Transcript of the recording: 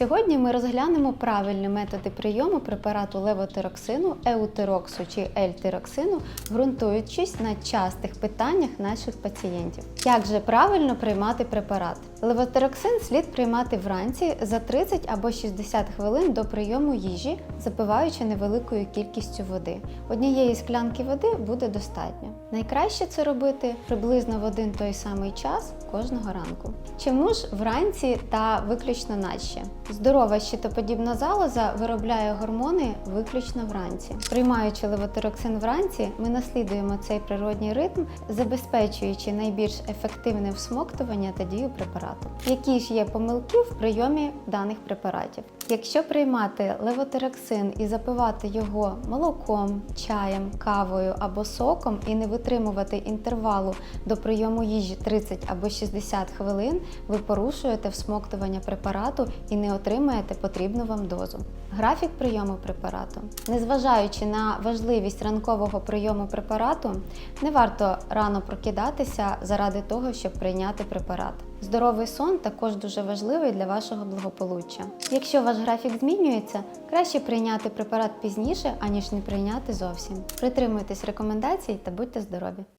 Сьогодні ми розглянемо правильні методи прийому препарату левотироксину, еутероксу чи ельтироксину, ґрунтуючись на частих питаннях наших пацієнтів. Як же правильно приймати препарат? Левотироксин слід приймати вранці за 30 або 60 хвилин до прийому їжі, запиваючи невеликою кількістю води. Однієї склянки води буде достатньо. Найкраще це робити приблизно в один той самий час кожного ранку. Чому ж вранці та виключно наче? Здорова щитоподібна залоза виробляє гормони виключно вранці. Приймаючи левотироксин вранці, ми наслідуємо цей природній ритм, забезпечуючи найбільш ефективне всмоктування та дію препарату. Які ж є помилки в прийомі даних препаратів? Якщо приймати левотироксин і запивати його молоком, чаєм, кавою або соком і не витримувати інтервалу до прийому їжі 30 або 60 хвилин, ви порушуєте всмоктування препарату і не отримаєте потрібну вам дозу. Графік прийому препарату. Незважаючи на важливість ранкового прийому препарату, не варто рано прокидатися заради того, щоб прийняти препарат. Здоровий сон також дуже важливий для вашого благополуччя. Якщо ваш графік змінюється, краще прийняти препарат пізніше, аніж не прийняти зовсім. Притримуйтесь рекомендацій та будьте здорові!